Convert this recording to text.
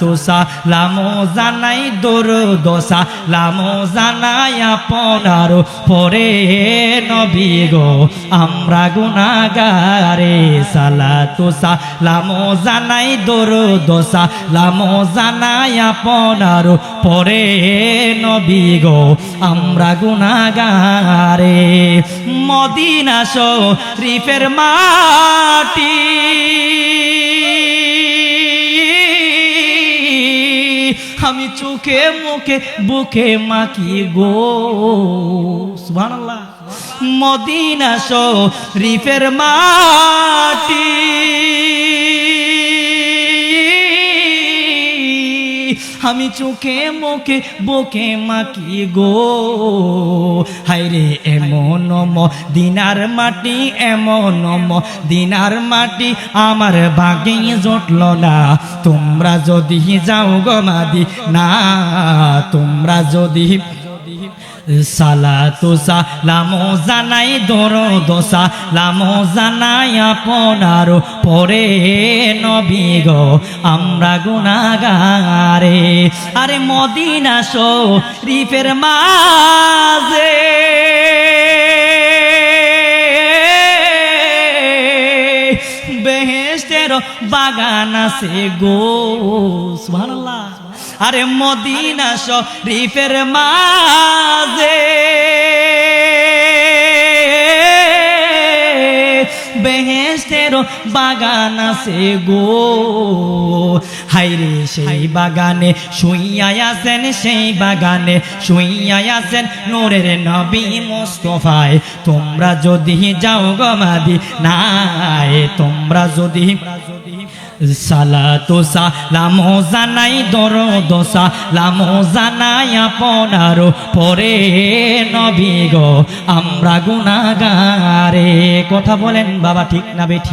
সালাতু লামো জানাই দরদোসা লামো জানাই আপনার পরে নবী গো। আমরা গুনাগারে সালাতু লামো জানাই দরদোসা লামো জানাই আপনার পরে নবী গো। আমরা গুনাগারে মদিনা শরীফের মাটি। আমি চোখে মুখে বুকে মাখি গো। সুবহানাল্লাহ। মদিনা শরীফের মাটি আমি চোখে মোকে বোকে মাকি গো। হাইরে এমন দিনার মাটি এমন দিনার মাটি আমার ভাগে জটল না। তোমরা যদি যাও গমাদি না তোমরা যদি সালাতু সালামো জানাই দরদোসা লামো জানাই আপনার পরে নবী গো, আমরা গুনাগারে। আরে মদিনা শরীফের মাঝে বেহেস্তের বাগান আছে গো, সুবহানাল্লাহ। আরে মদিনা শরীফের মাঝে বেহেস্তের বাগান আছে গো। হাইরে সেই বাগানে শুইয়া আছেন, সেই বাগানে শুইয়া আছেন নোরের নবী মোস্তফায়। তোমরা যদি যাও গমাদি নাই তোমরা যদি সালাতু সালামো জানাই দরদ সালামো জানাই আপনার পরে নবী গো, আমরা গুনাগারে কথা বলেন বাবা, ঠিক না বেঠি